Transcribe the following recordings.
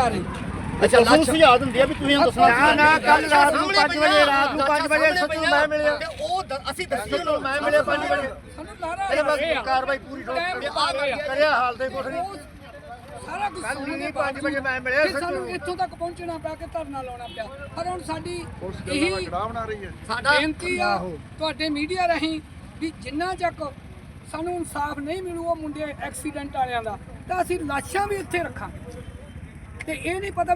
ਜਾ ਰਹੇ। ਅੱਛਾ ਲੱਛ ਸੁਝਾਅ ਦਿੰਦੀ ਆ ਵੀ ਤੁਸੀਂ ਦੱਸਣਾ ਨਾ ਨਾ ਕੱਲ ਰਾਤ ਨੂੰ ਸਾਹਮਣੇ 5 ਵਜੇ ਰਾਤ ਨੂੰ ਲੱਛ 5 ਵਜੇ ਸੱਚੂ ਮੈਂ ਮਿਲਿਆ। ਉਹ ਅਸੀਂ ਦੱਸੀ ਉਹਨੂੰ। ਮੈਂ ਮਿਲਿਆ 5 ਵਜੇ। ਸਾਨੂੰ ਲਾਰਾ ਬਸ ਕਾਰਵਾਈ ਪੂਰੀ ਗਿਆ। ਕਰਿਆ ਹਾਲ ਦੇ ਕੁਛ ਨਹੀਂ। ਸਾਰਾ ਕੁਝ ਵੀ ਦੇ ਪੰਜ ਵਜੇ ਮੈਂ ਮਿਲਿਆ। ਸਾਨੂੰ ਇੱਥੋਂ ਤੱਕ ਪਹੁੰਚਣਾ ਪਿਆ ਕਿ ਧਰਨਾ ਲਾਉਣਾ ਪਿਆ। ਪਰ ਹੁਣ ਸਾਡੀ ਇਹੀ ਹੈ। ਸਾਡਾ ਬੇਨਤੀ ਆ ਤੁਹਾਡੇ ਮੀਡੀਆ ਰਾਹੀਂ ਵੀ ਜਿੰਨਾ ਚੱਕ ਸਾਨੂੰ ਇਨਸਾਫ ਨਹੀਂ ਮਿਲੂ ਉਹ ਮੁੰਡੇ ਐਕਸੀਡੈਂਟ ਵਾਲਿਆਂ ਦਾ ਤਾਂ ਅਸੀਂ ਲਾਸ਼ਾਂ ਵੀ ਇੱਥੇ ਰੱਖਾਂਗੇ। ਤੇ ਇਹ ਨਹੀਂ ਪਤਾ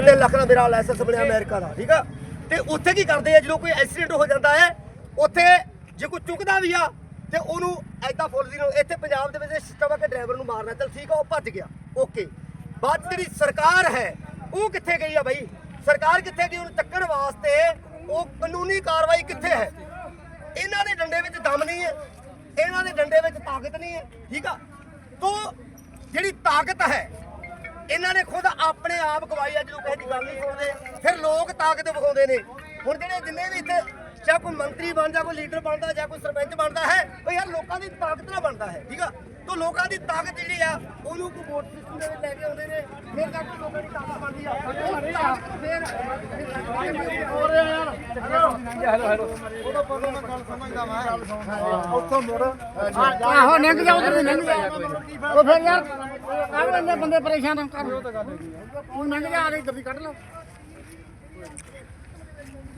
ਵੀ ਦੇ ਲੱਖ ਦਾ ਮੇਰਾ ਲਾਇਸੈਂਸ ਬਣਿਆ ਅਮਰੀਕਾ ਦਾ ਠੀਕ ਆ? ਤੇ ਉੱਥੇ ਕੀ ਕਰਦੇ ਆ ਜਦੋਂ ਕੋਈ ਐਕਸੀਡੈਂਟ ਹੋ ਜਾਂਦਾ ਹੈ ਉੱਥੇ ਜੇ ਕੋਈ ਚੁੱਕਦਾ ਵੀ ਆ ਤੇ ਉਹਨੂੰ ਐਦਾਂ ਫੁੱਲਦੀ ਨੂੰ ਇੱਥੇ ਪੰਜਾਬ ਦੇ ਵਿੱਚ ਸਿਸਟਮ ਆ ਕਿ ਡਰਾਈਵਰ ਨੂੰ ਮਾਰਨਾ ਚੱਲ ਠੀਕ ਆ ਉਹ ਭੱਜ ਗਿਆ ਓਕੇ ਬਾਅਦ ਜਿਹੜੀ ਸਰਕਾਰ ਹੈ ਉਹ ਕਿੱਥੇ ਗਈ ਆ ਬਾਈ? ਸਰਕਾਰ ਕਿੱਥੇ ਗਈ? ਉਹਨੂੰ ਚੱਕਣ ਵਾਸਤੇ ਉਹ ਕਾਨੂੰਨੀ ਕਾਰਵਾਈ ਕਿੱਥੇ ਹੈ? ਇਹਨਾਂ ਦੇ ਡੰਡੇ ਵਿੱਚ ਦਮ ਨਹੀਂ ਹੈ ਇਹਨਾਂ ਦੇ ਡੰਡੇ ਵਿੱਚ ਤਾਕਤ ਨਹੀਂ ਹੈ ਠੀਕ ਆ? ਤੋਂ ਜਿਹੜੀ ਤਾਕਤ ਹੈ ਇਹਨਾਂ ਨੇ ਖੁਦ ਆਪਣੇ ਆਪ ਗਵਾਈ ਆ ਜਦੋਂ ਕਿਸੇ ਦੀ ਗੱਲ ਨਹੀਂ ਸੁਣਦੇ। ਫਿਰ ਲੋਕ ਤਾਕਤ ਵਿਖਾਉਂਦੇ ਨੇ। ਹੁਣ ਜਿਹੜੇ ਜਿੰਨੇ ਵੀ ਇੱਥੇ ਚਾਹੇ ਕੋਈ ਮੰਤਰੀ ਬਣ ਜਾ ਕੋਈ ਲੀਡਰ ਬਣਦਾ ਜਾਂ ਕੋਈ ਸਰਪੰਚ ਬਣਦਾ ਹੈ ਉਹ ਯਾਰ ਲੋਕਾਂ ਦੀ ਤਾਕਤ ਨਾਲ ਬਣਦਾ ਹੈ ਠੀਕ ਆ? ਤੋਂ ਲੋਕਾਂ ਦੀ ਤਾਕਤ ਜਿਹੜੀ ਆ ਉਹਨੂੰ ਕੋਈ ਵੋਟ ਸਿਸਟਮ ਦੇ ਵਿੱਚ ਲੈ ਕੇ ਆਉਂਦੇ ਨੇ। ਫਿਰ ਜਾ ਕੇ ਲੋਕਾਂ ਦੀ ਤਾਕਤ ਬਣਦੀ ਆ। ਉਹ ਤਾਕਤ ਨੂੰ ਫਿਰ ਉੱਥੋਂ ਮੁੜ। ਆਹੋ ਨਿੰਗ ਜਾ ਉਧਰ ਨਿੰਗ ਜਾ। ਉਹ ਫਿਰ ਯਾਰ ਕਰ ਲੈਂਦੇ ਬੰਦੇ ਪਰੇਸ਼ਾਨ ਕਰ ਉਹ ਨਿੰਗ ਜਾ ਆ ਕੇ ਗੱਡੀ ਕੱਢ ਲਓ।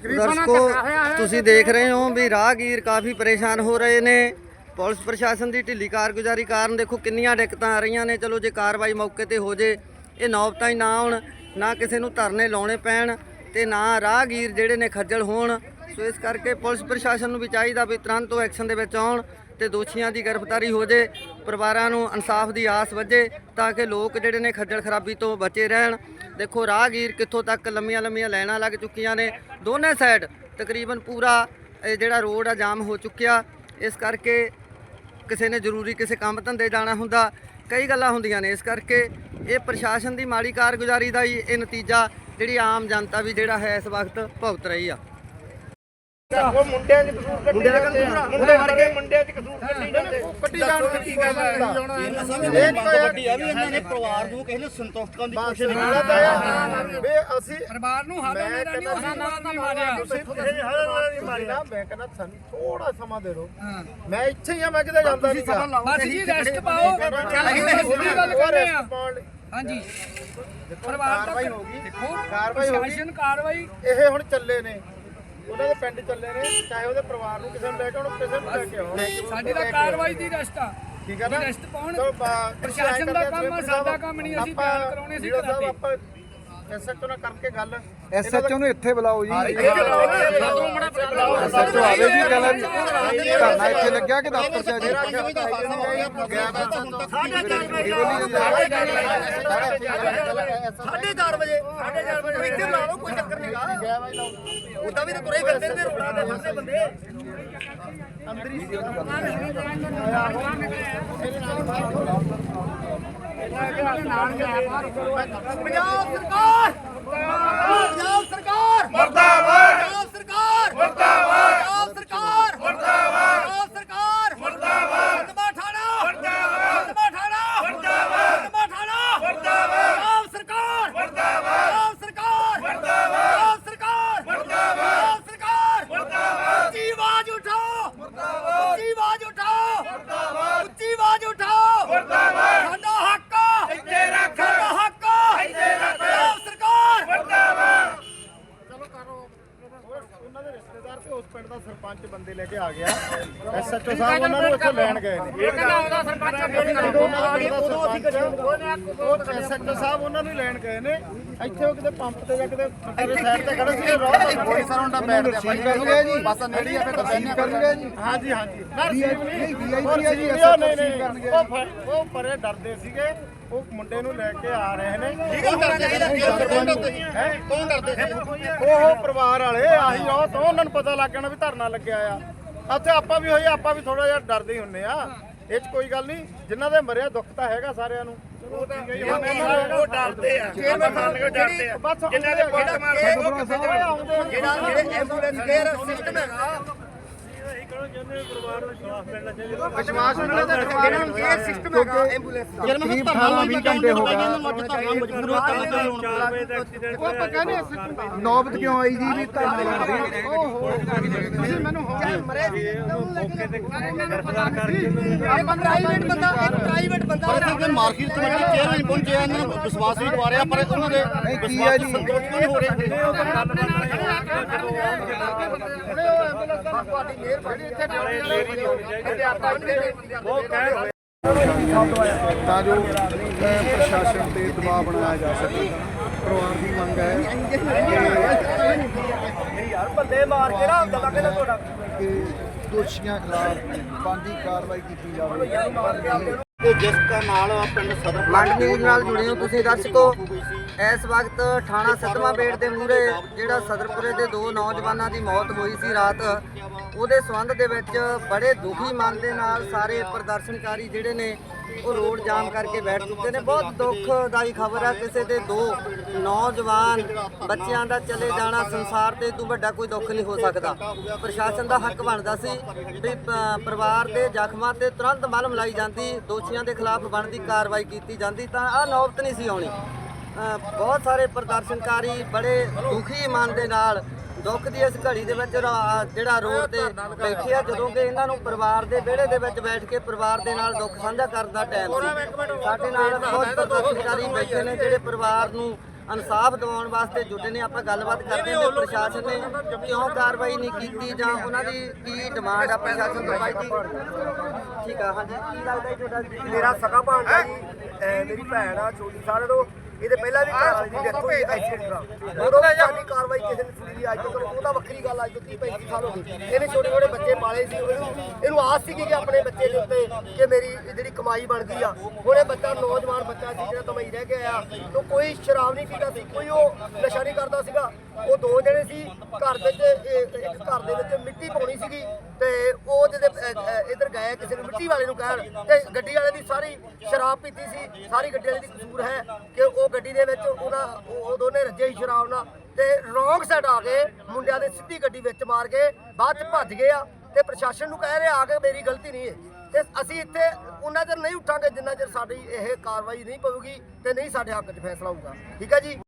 ਗਰੀਬਾਂ ਨਾਲ ਦਰਸ਼ਕੋ ਤੁਸੀਂ ਦੇਖ ਰਹੇ ਹੋ ਵੀ ਰਾਹਗੀਰ ਕਾਫੀ ਪਰੇਸ਼ਾਨ ਹੋ ਰਹੇ ਨੇ। ਪੁਲਿਸ ਪ੍ਰਸ਼ਾਸਨ ਦੀ ਢਿੱਲੀ ਕਾਰਗੁਜ਼ਾਰੀ ਕਾਰਨ ਦੇਖੋ ਕਿੰਨੀਆਂ ਦਿੱਕਤਾਂ ਆ ਰਹੀਆਂ ਨੇ। ਚਲੋ ਜੇ ਕਾਰਵਾਈ ਮੌਕੇ ਤੇ ਹੋ ਜੇ ਇਹ ਨੌਬਤਾਂ ਹੀ ਨਾ ਆਉਣ ਨਾ ਕਿਸੇ ਨੂੰ ਧਰਨੇ ਲਾਉਣੇ ਪੈਣ ਤੇ ਨਾ ਰਾਹਗੀਰ ਜਿਹੜੇ ਨੇ ਖੱਜਲ ਹੋਣ। ਸੋ ਇਸ ਕਰਕੇ ਪੁਲਿਸ ਪ੍ਰਸ਼ਾਸਨ ਨੂੰ ਵੀ ਚਾਹੀਦਾ ਵੀ ਤੁਰੰਤ ਉਹ ਐਕਸ਼ਨ ਦੇ ਵਿੱਚ ਆਉਣ। ਤੇ ਦੋਸ਼ੀਆਂ ਦੀ ਗ੍ਰਿਫਤਾਰੀ ਹੋ ਜੇ, ਪਰਿਵਾਰਾਂ ਨੂੰ ਇਨਸਾਫ ਦੀ ਆਸ ਵੱਜੇ ਤਾਂ ਕਿ ਲੋਕ ਜਿਹੜੇ ਨੇ ਖੱਜਲ ਖਰਾਬੀ ਤੋਂ ਬਚੇ ਰਹਿਣ। ਦੇਖੋ, ਰਾਹਗੀਰ ਕਿੱਥੋਂ ਤੱਕ ਲੰਮੀਆਂ ਲੰਮੀਆਂ ਲਾਈਨਾਂ ਲੱਗ ਚੁੱਕੀਆਂ ਨੇ। ਦੋਨੇ ਸਾਈਡ ਤਕਰੀਬਨ ਪੂਰਾ ਇਹ ਜਿਹੜਾ ਰੋਡ ਆ ਜਾਮ ਹੋ ਚੁੱਕਿਆ। ਇਸ ਕਰਕੇ ਕਿਸੇ ਨੇ ਜ਼ਰੂਰੀ ਕਿਸੇ ਕੰਮ ਧੰਦੇ ਜਾਣਾ ਹੁੰਦਾ। ਕਈ ਗੱਲਾਂ ਹੁੰਦੀਆਂ ਨੇ। ਇਸ ਕਰਕੇ ਇਹ ਪ੍ਰਸ਼ਾਸਨ ਦੀ ਮਾੜੀ ਕਾਰਗੁਜ਼ਾਰੀ ਦਾ ਹੀ ਇਹ ਨਤੀਜਾ ਜਿਹੜੀ ਆਮ ਜਨਤਾ ਵੀ ਜਿਹੜਾ ਹੈ ਇਸ ਵਕਤ ਭੁਗਤ ਰਹੀ ਆ। ਉਹ ਮੁੰਡਿਆਂ 'ਚ ਕਸੂਰ ਕੱਢੀ ਮੁੰਡੇ ਦਾ ਕਸੂਰ ਆ, ਮੁੰਡੇ ਵਰਗੇ। ਮੁੰਡਿਆਂ 'ਚ ਕਸੂਰ ਕੱਢੀ ਜਾਂਦੇ। ਕੱਢੀ ਜਾਣ ਕੀ ਗੱਲ ਹੈ? ਇਹ ਤਾਂ ਵੱਡੀ ਆ ਵੀ ਇਹਨਾਂ ਨੇ ਪਰਿਵਾਰ ਨੂੰ ਕਿਸੇ ਨੇ ਸੰਤੁਸ਼ਟ ਕਰਨ ਦੀ ਕੋਸ਼ਿਸ਼ ਨਹੀਂ ਨਾਲ ਤਾਂ ਇਹ ਵੀ ਅਸੀਂ ਪਰਿਵਾਰ ਨੂੰ ਹਾਦਾ ਮੈਂ ਮੇਰਾ ਨਹੀਂ ਕਹਿੰਦਾ ਉਹਨਾਂ ਨਾਲ ਨਹੀਂ ਮਾਰਿਆ। ਤੁਸੀਂ ਕਿਸੇ ਨੇ ਹਰ ਵਾਰ ਨਹੀਂ ਮਾਰੀ ਨਾ ਮੈਂ ਕਹਿੰਦਾ ਸਾਨੂੰ ਥੋੜਾ ਸਮਾਂ ਦੇ ਦਿਓ। ਮੈਂ ਇੱਥੇ ਹੀ ਆ ਮੈਂ ਕਿਤੇ ਜਾਂਦਾ ਨਹੀਂ ਬਸ ਜੀ ਰੈਸਟ ਪਾਓ। ਅਸੀਂ ਤਾਂ ਸਿੱਧੀ ਗੱਲ ਕਰਨੇ ਆ। ਹਾਂਜੀ। ਪਰਿਵਾਰ ਕਾਰਵਾਈ ਤੱਕ ਹੋ ਗਈ। ਦੇਖੋ ਕਾਰਵਾਈ ਹੋ ਗਈ। ਪ੍ਰਸ਼ਾਸਨ ਕਾਰਵਾਈ। ਇਹ ਹੁਣ ਚੱਲੇ ਨੇ। ਉਹਨਾਂ ਦੇ ਪਿੰਡ ਚੱਲੇ ਨੇ ਚਾਹੇ ਉਹਦੇ ਪਰਿਵਾਰ ਨੂੰ ਕਿਸੇ ਨੂੰ ਲੈ ਕੇ ਆਉਣ ਕਿਸੇ ਨੂੰ ਲੈ ਕੇ ਆਉਣ। ਸਾਡੀ ਤਾਂ ਕਾਰਵਾਈ ਦੀ ਰੈਸਟ ਆ। ਠੀਕ ਹੈ ਨਾ? ਰੈਸਟ ਪਾਉਣ। ਪ੍ਰਸ਼ਾਸਨ ਦਾ ਕੰਮ ਆ, ਸਾਡਾ ਕੰਮ ਨਹੀਂ, ਅਸੀਂ ਬਿਆਨ ਕਰਾਉਣੇ, ਸਾਹਿਬ ਕਰਾਤੇ। ਐਸਐਚਓ ਨਾਲ ਕਰਕੇ ਗੱਲ। ਐਸਐਚਓ ਨੂੰ ਇੱਥੇ ਬੁਲਾਓ ਜੀ। ਐਸਐਚਓ ਐਸਐਚਓ ਆਵੇ ਜੀ ਕਹਿੰਦਾ ਵੀ ਧਰਨਾ ਇੱਥੇ ਲੱਗਿਆ ਕਿ ਦਫ਼ਤਰ 'ਚ ਹੈ ਜੀ। ਸਾਢੇ ਚਾਰ ਵਜੇ ਸਾਢੇ ਚਾਰ ਵਜੇ ਇੱਥੇ ਬੁਲਾ ਲਓ ਕੋਈ ਚੱਕਰ ਨਹੀਂਗਾ ਉਦਾਂ ਵੀ ਤਾਂ ਤੁਰੇ ਹੀ ਫਿਰਦੇ ਨੇ ਰੋੜਾ ਤੇ ਫਸਦੇ ਬੰਦੇ। ਪੰਜਾਬ ਸਰਕਾਰ! ਪੰਜਾਬ ਸਰਕਾਰ! ਮਰਦਾਬਾਦ ਪੰਜਾਬ ਸਰਕਾਰ ਮਰਦਾਬਾਦ ਪੰਜਾਬ ਸਰਕਾਰ ਮਰਦਾਬਾਦ ਪੰਜਾਬ ਸਰਕਾਰ ਮਰਦਾਬਾਦ ਮਰਦਾਬਾ ਠਾਣਾ ਮਰਦਾਬਾਦ ਮਰਦਾਬਾ ਠਾਣਾ ਮਰਦਾਬਾਦ ਮਰਦਾਬਾ ਠਾਣਾ ਮਰਦਾਬਾਦ ਪੰਜਾਬ ਸਰਕਾਰ ਮਰਦਾਬਾਦ ਪੰਜਾਬ ਸਰਕਾਰ ਮਰਦਾਬਾਦ ਪੰਜਾਬ ਸਰਕਾਰ ਮਰਦਾਬਾਦ ਸਰਕਾਰ ਮਰਦਾਬਾਦ ਉੱਚੀ ਆਵਾਜ਼ ਉਠਾਓ ਮਰਦਾਬਾਦ ਉੱਚੀ ਆਵਾਜ਼ ਉਠਾਓ ਮਰਦਾਬਾਦ ਉੱਚੀ ਆਵਾਜ਼ ਉਠਾਓ ਮਰਦਾਬਾਦ ਸਾਡਾ ਹੱਕ ਇੱਥੇ ਰੱਖ ਸਾਡਾ ਹੱਕ ਇੱਥੇ ਰੱਖ ਪੰਜਾਬ ਸਰਕਾਰ ਉਹਨਾਂ ਦੇ ਰਿਸ਼ਤੇਦਾਰ ਤੇ ਉਸ ਪਿੰਡ ਦਾ ਸਰਪੰਚ ਬੰਦੇ ਲੈ ਕੇ ਆ ਗਿਆ। ਐਸਐਚਓ ਸਾਹਿਬ ਉਹਨਾਂ ਨੂੰ ਇੱਥੇ ਲੈਣ ਗਏ ਨੇ। ਇਹ ਕਹਿੰਦਾ ਉਹਦਾ ਸਰਪੰਚ ਉਦੋਂ ਅਸੀਂ ਉਹ ਐਸਐਚਓ ਸਾਹਿਬ ਉਹਨਾਂ ਨੂੰ ਲੈਣ ਗਏ ਨੇ। ਇੱਥੇ ਉਹ ਕਿਤੇ ਪੰਪ ਤੇ ਜਾਂ ਕਿਤੇ ਕਿਤੇ ਸਾਈਡ ਤੇ ਖੜੇ ਸੀ ਰੋਡ ਕੋਈ ਸਰ ਹੁੰਦਾ ਬੈਠਦੇ ਆਪਾਂ ਕਰਨਗੇ ਜੀ। ਬਸ ਨੇੜੇ ਆ ਫਿਰ ਸੀਲ ਕਰਨਗੇ ਜੀ। ਹਾਂਜੀ ਹਾਂਜੀ। ਨਹੀਂ, VIP ਆ ਜੀ, ਨਹੀਂ। ਕਰਨਗੇ। ਉਹ ਉਹ ਪਰੇ ਡਰਦੇ ਸੀਗੇ। ਉਹ ਮੁੰਡੇ ਨੂੰ ਲੈ ਕੇ ਆ ਰਹੇ ਨੇ। ਲੀਗਲ ਕਰਦੇ ਹੈ? ਕੌਣ ਕਰਦੇ ਸੀ? ਉਹ ਪਰਿਵਾਰ ਵਾਲੇ ਆਹੀ ਉਹ ਤੋਂ ਉਹਨਾਂ ਨੂੰ ਪਤਾ ਲੱਗ ਜਾਣਾ ਵੀ ਧਰਨਾ ਲੱਗਿਆ ਆ। ਉੱਥੇ ਆਪਾਂ ਵੀ ਹੋਈ ਆਪਾਂ ਵੀ ਥੋੜਾ ਜਿਹਾ ਡਰਦੇ ਹੀ ਹੁੰਨੇ ਆ। ਇਹ ਚ ਕੋਈ ਗੱਲ ਨਹੀਂ ਜਿਨ੍ਹਾਂ ਦੇ ਮਰਿਆ ਦੁੱਖ ਤਾਂ ਹੈਗਾ ਸਾਰਿਆਂ ਨੂੰ। ਉਹ ਡਰਦੇ ਆ। ਡਰਦੇ ਆ। ਬਸ ਜਿਨ੍ਹਾਂ ਦੇ ਪੁੱਤ ਮਾਰਦੇ ਉਹ ਕਿੱਥੇ ਜਾਣਗੇ? ਜਿਹੜਾ ਜਿਹੜੇ ਐਂਬੂਲੈਂਸ ਕੇਅਰ ਸਿਸਟਮ ਹੈਗਾ ਵਿਸ਼ਵਾਸ ਮਿਲਣਾ ਤੇ ਜਿਹੜਾ ਕੇਅਰ ਸਿਸਟਮ ਹੈਗਾ ਐਂਬੂਲੈਂਸ ਦਾ। ਜਦ ਮੈਂ ਧਰਨਾ ਲਾਉਣ ਘੰਟੇ ਹੋ ਗਏ। ਇਹਨਾਂ ਨੂੰ ਅੱਜ ਧਰਨਾ ਮਜਬੂਰ ਹੋ ਕਰਨਾ ਤੇ ਹੁਣ ਉਹ ਆਪਾਂ ਕਹਿੰਦੇ ਨੌਬਤ ਕਿਉਂ ਆਈ ਜੀ? ਵੀ ਤੁਸੀਂ ਮੈਨੂੰ ਹੋ ਪ੍ਰਾਈਵੇਟ ਬੰਦਾ ਇੱਕ ਪ੍ਰਾਈਵੇਟ ਬੰਦਾ ਪਰ ਇੱਥੇ ਮਾਰਕੀਟ ਕਮੇਟੀ ਚੇਅਰਮੈਨ ਪਹੁੰਚੇ ਆ, ਇਹਨਾਂ ਨੂੰ ਵਿਸ਼ਵਾਸ ਵੀ ਦਵਾਰਿਆ ਪਰ ਉਹਨਾਂ ਦੇ ਕੀ ਹੈ ਨਹੀਂ ਰਹੇ ਤਾਂ ਜੋ ਪ੍ਰਸ਼ਾਸਨ ਤੇ ਦਬਾਅ ਬਣਾਇਆ ਜਾ ਸਕੇ। ਪਰਿਵਾਰ ਦੀ ਮੰਗ ਹੈ ਯਾਰ ਬੰਦੇ ਮਾਰ ਕੇ ਨਾ ਹੁੰਦਾ ਕਹਿੰਦਾ ਤੁਹਾਡਾ। ਕਿ ਦੋਸ਼ੀਆਂ ਖਿਲਾਫ ਬਣਦੀ ਕਾਰਵਾਈ ਕੀਤੀ ਜਾਵੇ। ਤੇ ਜਿਸ ਦਾ ਨਾਲ ਪਿੰਡ ਸਦਰ ਮੰਡ ਨਾਲ ਜੁੜੇ ਹੋ ਤੁਸੀਂ ਦਰਸ਼ਕੋ ਇਸ ਵਕਤ ਥਾਣਾ ਸਤਵਾਂ ਬੇੜ ਦੇ ਮੂਹਰੇ ਜਿਹੜਾ ਸਦਰਪੁਰੇ ਦੇ ਦੋ ਨੌਜਵਾਨਾਂ ਦੀ ਮੌਤ ਹੋਈ ਸੀ ਰਾਤ, ਉਹਦੇ ਸੰਬੰਧ ਦੇ ਵਿੱਚ ਬੜੇ ਦੁਖੀ ਮਨ ਦੇ ਨਾਲ ਸਾਰੇ ਪ੍ਰਦਰਸ਼ਨਕਾਰੀ ਜਿਹੜੇ ਨੇ ਉਹ ਰੋਡ ਜਾਮ ਕਰਕੇ ਬੈਠ ਚੁੱਕੇ ਨੇ। ਬਹੁਤ ਦੁੱਖਦਾਈ ਖਬਰ ਆ, ਕਿਸੇ ਦੇ ਦੋ ਨੌਜਵਾਨ ਬੱਚਿਆਂ ਦਾ ਚਲੇ ਜਾਣਾ ਸੰਸਾਰ ਤੇ ਤੋਂ ਵੱਡਾ ਕੋਈ ਦੁੱਖ ਨਹੀਂ ਹੋ ਸਕਦਾ। ਪ੍ਰਸ਼ਾਸਨ ਦਾ ਹੱਕ ਬਣਦਾ ਸੀ ਵੀ ਪਰਿਵਾਰ ਦੇ ਜ਼ਖਮਾਂ ਤੇ ਤੁਰੰਤ ਮਲਮ ਲਾਈ ਜਾਂਦੀ, ਦੋਸ਼ੀਆਂ ਦੇ ਖਿਲਾਫ ਬਣਦੀ ਕਾਰਵਾਈ ਕੀਤੀ ਜਾਂਦੀ ਤਾਂ ਆ ਨੌਬਤ ਨਹੀਂ ਸੀ ਆਉਣੀ। ਬਹੁਤ ਸਾਰੇ ਪ੍ਰਦਰਸ਼ਨਕਾਰੀ ਬੜੇ ਦੁਖੀ ਮਨ ਦੇ ਨਾਲ ਦੁੱਖ ਦੀ ਇਸ ਘੜੀ ਦੇ ਵਿੱਚ ਜਿਹੜਾ ਰੋਡ ਤੇ ਬੈਠੇ ਆ ਜਦੋਂ ਕਿ ਇਹਨਾਂ ਨੂੰ ਪਰਿਵਾਰ ਦੇ ਵਿਹੜੇ ਦੇ ਵਿੱਚ ਬੈਠ ਕੇ ਪਰਿਵਾਰ ਦੇ ਨਾਲ ਦੁੱਖ ਸਾਂਝਾ ਕਰਨ ਦਾ ਟਾਈਮ ਸੀ। ਸਾਡੇ ਨਾਲ ਬਹੁਤ ਪ੍ਰਦਰਸ਼ਨਕਾਰੀ ਬੈਠੇ ਨੇ ਜਿਹੜੇ ਪਰਿਵਾਰ ਨੂੰ ਇਨਸਾਫ ਦਿਵਾਉਣ ਵਾਸਤੇ ਜੁਟੇ ਨੇ। ਆਪਾਂ ਗੱਲਬਾਤ ਕਰਦੇ ਹਾਂ ਪ੍ਰਸ਼ਾਸਨ ਨੇ ਕਿਉਂ ਕਾਰਵਾਈ ਨਹੀਂ ਕੀਤੀ ਜਾਂ ਉਹਨਾਂ ਦੀ ਕੀ ਡਿਮਾਂਡ ਆ ਪ੍ਰਸ਼ਾਸਨ ਤੋਂ? ਬਾਈ ਜੀ। ਠੀਕ ਆ ਹਾਂਜੀ। ਕੀ ਲੱਗਦਾ ਜੀ ਤੁਹਾਡਾ? ਮੇਰਾ ਸਗਾ ਭਾਂਜਾ ਜੀ ਮੇਰੀ ਭੈਣ ਆ ਛੋਟੀ ਸਾਰਿਆਂ ਤੋਂ। ਇਹਦੇ ਪਹਿਲਾਂ ਵੀ ਘਰ ਵਾਲੀ ਦੀ ਡੈਥ ਹੋਈ ਐਕਸੀਡੈਂਟ ਨਾਲ ਉਦੋਂ ਸਾਡੀ ਕਾਰਵਾਈ ਕਿਸੇ ਨੇ ਸੁਣੀ ਨਹੀਂ ਅੱਜ ਤੱਕ ਉਹਦਾ ਵੱਖਰੀ ਗੱਲ ਅੱਜ ਤੋਂ 30 35 ਸਾਲ ਹੋ ਗਏ। ਇਹਨੇ ਛੋਟੇ ਛੋਟੇ ਬੱਚੇ ਪਾਲੇ ਸੀ ਇਹਨੂੰ ਇਹਨੂੰ ਆਸ ਸੀ ਕਿ ਆਪਣੇ ਬੱਚੇ ਦੇ ਉੱਤੇ ਕਿ ਮੇਰੀ ਜਿਹੜੀ ਕਮਾਈ ਬਣਦੀ ਆ। ਹੁਣ ਇਹ ਬੱਚਾ ਨੌਜਵਾਨ ਬੱਚਾ ਸੀ ਜਿਹੜਾ ਤਮਈ ਰਹਿ ਗਿਆ ਆ ਤੋਂ ਕੋਈ ਸ਼ਰਾਬ ਨਹੀਂ ਪੀਂਦਾ ਸੀ, ਕੋਈ ਉਹ ਨਸ਼ਾ ਨਹੀਂ ਕਰਦਾ ਸੀਗਾ। ਉਹ ਦੋ ਜਣੇ ਸੀ, ਘਰ ਵਿੱਚ ਇੱਕ ਘਰ ਦੇ ਵਿੱਚ ਮਿੱਟੀ ਪਾਉਣੀ ਸੀਗੀ ਤੇ ਉਹ ਜਿਹਦੇ ਕਿਸੇ ਨੂੰ ਮਿੱਟੀ ਵਾਲੇ ਨੂੰ ਕਹਿਣ। ਤੇ ਗੱਡੀ ਵਾਲੇ ਦੀ ਸਾਰੀ ਸ਼ਰਾਬ ਪੀਤੀ ਸੀ, ਸਾਰੀ ਗੱਡੀ ਵਾਲੇ ਦੀ ਕਸੂਰ ਹੈ ਕਿ ਉਹ ਗੱਡੀ ਦੇ ਵਿੱਚ ਉਹਦਾ, ਉਹ ਦੋਨੇ ਰੱਜੇ ਹੀ ਸ਼ਰਾਬ ਨਾਲ। ਤੇ ਰੋਂਗ ਸਾਈਡ ਆ ਕੇ ਮੁੰਡਿਆਂ ਦੇ ਸਿੱਧੀ ਗੱਡੀ ਵਿੱਚ ਮਾਰ ਕੇ ਬਾਅਦ ਚ ਭੱਜ ਗਏ ਆ। ਤੇ ਪ੍ਰਸ਼ਾਸਨ ਨੂੰ ਕਹਿ ਰਹੇ ਆ ਕਿ ਮੇਰੀ ਗਲਤੀ ਨਹੀਂ ਹੈ। ਤੇ ਅਸੀਂ ਇੱਥੇ ਉਹਨਾਂ ਚਿਰ ਨਹੀਂ ਉੱਠਾਂਗੇ, ਜਿੰਨਾ ਚਿਰ ਸਾਡੀ ਇਹ ਕਾਰਵਾਈ ਨਹੀਂ ਪਵੇਗੀ ਤੇ ਨਹੀਂ ਸਾਡੇ ਹੱਕ 'ਚ ਫੈਸਲਾ ਹੋਊਗਾ। ਠੀਕ ਹੈ ਜੀ?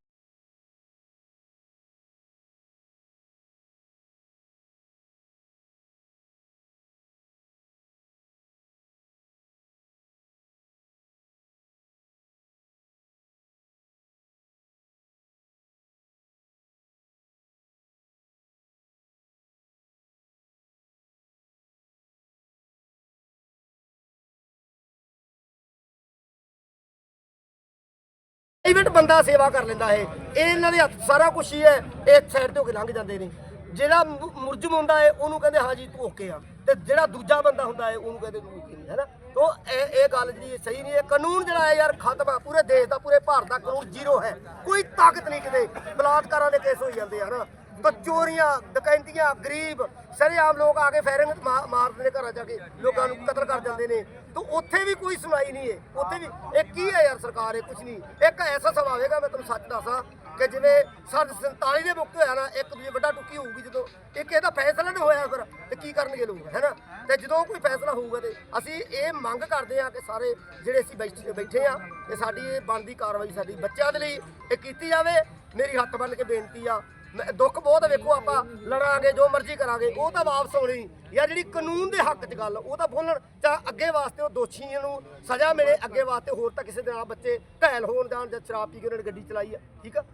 ਪ੍ਰਾਈਵੇਟ ਬੰਦਾ ਸੇਵਾ ਕਰ ਲੈਂਦਾ ਇਹ। ਇਹ ਇਹਨਾਂ ਦੇ ਹੱਥ ਸਾਰਾ ਕੁਝ ਹੀ ਹੈ, ਇਹ ਸਾਈਡ ਤੇ ਹੋ ਕੇ ਲੰਘ ਜਾਂਦੇ ਨੇ। ਜਿਹੜਾ ਮੁ- ਮੁਰਜਮ ਹੁੰਦਾ ਹੈ, ਉਹਨੂੰ ਕਹਿੰਦੇ ਹਾਂਜੀ ਤੂੰ ਓਕੇ ਆ। ਤੇ ਜਿਹੜਾ ਦੂਜਾ ਬੰਦਾ ਹੁੰਦਾ ਹੈ, ਉਹਨੂੰ ਕਹਿੰਦੇ, ਤੂੰ ਓਕੇ ਨਹੀਂ, ਹੈ ਤੋ ਇਹ ਇਹ ਗੱਲ ਜਿਹੜੀ ਸਹੀ ਨਹੀਂ ਹੈ। ਕਾਨੂੰਨ ਜਿਹੜਾ ਹੈ ਯਾਰ, ਖਤਮ ਆ। ਪੂਰੇ ਦੇਸ਼ ਦਾ, ਪੂਰੇ ਭਾਰਤ ਦਾ ਕਾਨੂੰਨ ਜ਼ੀਰੋ ਹੈ। ਕੋਈ ਤਾਕਤ ਨਹੀਂ ਕਿਤੇ। ਬਲਾਤਕਾਰਾਂ ਦੇ ਕੇਸ ਹੋਈ ਜਾਂਦੇ ਆ ਨਾ? ਤਾਂ ਚੋਰੀਆਂ, ਡਕੈਂਤੀਆਂ, ਗਰੀਬ, ਸਰੇਆਮ ਲੋਕ ਆ ਕੇ ਫਾਇਰਿੰਗ ਮਾ- ਮਾਰਦੇ ਨੇ ਘਰਾਂ ਜਾ ਕੇ, ਲੋਕਾਂ ਨੂੰ ਕਤਲ ਕਰ ਜਾਂਦੇ ਨੇ। ਤਾਂ ਉੱਥੇ ਵੀ ਕੋਈ ਸੁਣਾਈ ਨਹੀਂ ਹੈ ਉੱਥੇ ਵੀ, ਇਹ ਕੀ ਹੈ ਯਾਰ ਸਰਕਾਰ, ਇਹ ਕੁਝ ਨਹੀਂ। ਇੱਕ ਐਸਾ ਸਮਾਂ ਆਵੇਗਾ, ਮੈਂ ਤੁਹਾਨੂੰ ਸੱਚ ਦੱਸਾਂ, ਕਿ ਜਿਵੇਂ ਸਾਲ 47 ਦੇ ਮੌਕੇ ਹੋਇਆ ਨਾ, ਇੱਕ ਦੂਜੇ ਵੱਡਾ ਟੁੱਕੀ ਹੋਊਗੀ ਜਦੋਂ। ਇੱਕ ਇਹਦਾ ਫੈਸਲਾ ਨਹੀਂ ਹੋਇਆ ਫਿਰ, ਤੇ ਕੀ ਕਰਨਗੇ ਲੋਕ ਹੈਨਾ ਤੇ ਜਦੋਂ ਕੋਈ ਫੈਸਲਾ ਹੋਊਗਾ ਤੇ ਅਸੀਂ ਇਹ ਮੰਗ ਕਰਦੇ ਹਾਂ ਕਿ ਸਾਰੇ ਜਿਹੜੇ ਅਸੀਂ ਬੈਠੇ ਬੈਠੇ ਆ ਤੇ ਸਾਡੀ ਇਹ ਬਣਦੀ ਕਾਰਵਾਈ ਸਾਡੀ ਬੱਚਿਆਂ ਦੇ ਲਈ ਇਹ ਕੀਤੀ ਜਾਵੇ। ਮੇਰੀ ਹੱਥ ਬੰਨ ਕੇ ਬੇਨਤੀ ਆ ਦੁੱਖ ਬਹੁਤ ਵੇਖੋ ਆਪਾਂ ਲੜਾਂਗੇ, ਜੋ ਮਰਜ਼ੀ ਕਰਾਂਗੇ, ਉਹ ਤਾਂ ਵਾਪਸ ਹੋਣੀ ਜਾਂ ਜਿਹੜੀ ਕਾਨੂੰਨ ਦੇ ਹੱਕ 'ਚ ਗੱਲ, ਉਹ ਤਾਂ ਬੋਲਣ, ਜਾਂ ਅੱਗੇ ਵਾਸਤੇ ਉਹ ਦੋਸ਼ੀਆਂ ਨੂੰ ਸਜ਼ਾ ਮਿਲੇ, ਅੱਗੇ ਵਾਸਤੇ ਹੋਰ ਤਾਂ ਕਿਸੇ ਦੇ ਨਾਲ ਬੱਚੇ ਘਾਇਲ ਹੋਣ ਜਾਣ, ਜਾਂ ਸ਼ਰਾਬ ਪੀ ਕੇ ਉਹਨਾਂ ਨੇ ਗੱਡੀ ਚਲਾਈ ਆ, ਠੀਕ ਆ?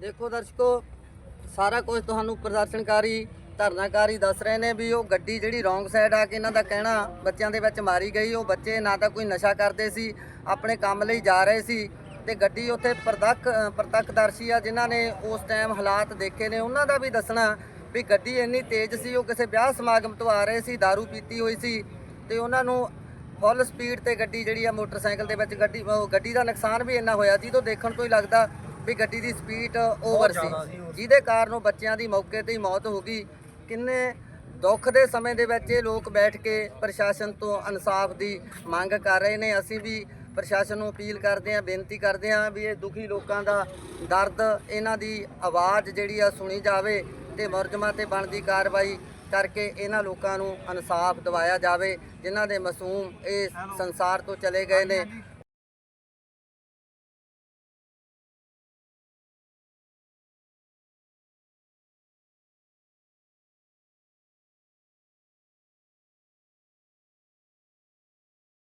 ਦੇਖੋ ਦਰਸ਼ਕੋ, ਸਾਰਾ ਕੁਝ ਤੁਹਾਨੂੰ ਪ੍ਰਦਰਸ਼ਨਕਾਰੀ, ਧਰਨਾਕਾਰੀ ਦੱਸ ਰਹੇ ਨੇ ਵੀ ਉਹ ਗੱਡੀ ਜਿਹੜੀ ਰੋਂਗ ਸਾਈਡ ਆ ਕੇ ਇਹਨਾਂ ਦਾ ਕਹਿਣਾ, ਬੱਚਿਆਂ ਦੇ ਵਿੱਚ ਮਾਰੀ ਗਈ, ਉਹ ਬੱਚੇ ਨਾ ਤਾਂ ਕੋਈ ਨਸ਼ਾ ਕਰਦੇ ਸੀ, ਆਪਣੇ ਕੰਮ ਲਈ ਜਾ ਰਹੇ ਸੀ ਤੇ ਗੱਡੀ ਉੱਥੇ ਪ੍ਰਤੱਖ ਪ੍ਰਤੱਖਦਰਸ਼ੀ ਆ ਜਿਨ੍ਹਾਂ ਨੇ ਉਸ ਟਾਈਮ ਹਾਲਾਤ ਦੇਖੇ ਨੇ। ਉਹਨਾਂ ਦਾ ਵੀ ਦੱਸਣਾ ਵੀ ਗੱਡੀ ਇੰਨੀ ਤੇਜ਼ ਸੀ ਉਹ ਕਿਸੇ ਵਿਆਹ ਸਮਾਗਮ ਤੋਂ ਆ ਰਹੇ ਸੀ दारू ਪੀਤੀ ਹੋਈ ਸੀ ਤੇ ਉਹਨਾਂ ਨੂੰ ਫੁੱਲ ਸਪੀਡ ਤੇ ਗੱਡੀ ਜਿਹੜੀ ਆ ਮੋਟਰਸਾਈਕਲ ਦੇ ਵਿੱਚ ਗੱਡੀ ਉਹ ਗੱਡੀ ਦਾ ਨੁਕਸਾਨ ਵੀ ਇੰਨਾ ਹੋਇਆ। ਜਿਹਦੋਂ ਦੇਖਣ ਤੋਂ ਹੀ ਲੱਗਦਾ ਵੀ ਗੱਡੀ ਦੀ ਸਪੀਡ ਓਵਰ ਸੀ। ਜਿਹਦੇ ਕਾਰਨ ਉਹ ਬੱਚਿਆਂ ਦੀ ਮੌਕੇ ਤੇ ਹੀ ਮੌਤ ਹੋ ਗਈ। ਕਿੰਨੇ ਦੁੱਖ ਦੇ ਸਮੇਂ ਦੇ ਵਿੱਚ ਇਹ ਲੋਕ ਬੈਠ ਕੇ ਪ੍ਰਸ਼ਾਸਨ ਤੋਂ ਇਨਸਾਫ ਦੀ ਮੰਗ ਕਰ ਰਹੇ ਨੇ। ਅਸੀਂ ਵੀ ਪ੍ਰਸ਼ਾਸਨ ਨੂੰ ਅਪੀਲ ਕਰਦੇ ਹਾਂ, ਬੇਨਤੀ ਕਰਦੇ ਹਾਂ ਵੀ ਇਹ ਦੁਖੀ ਲੋਕਾਂ ਦਾ ਦਰਦ, ਇਹਨਾਂ ਦੀ ਆਵਾਜ਼ ਜਿਹੜੀ ਆ ਸੁਣੀ ਜਾਵੇ ਤੇ ਮੁਲਜ਼ਮਾਂ ਤੇ ਬਣਦੀ ਕਾਰਵਾਈ ਕਰਕੇ ਇਹਨਾਂ ਲੋਕਾਂ ਨੂੰ ਇਨਸਾਫ ਦਿਵਾਇਆ ਜਾਵੇ, ਜਿਨ੍ਹਾਂ ਦੇ ਮਾਸੂਮ ਇਹ ਸੰਸਾਰ ਤੋਂ ਚਲੇ ਗਏ ਨੇ।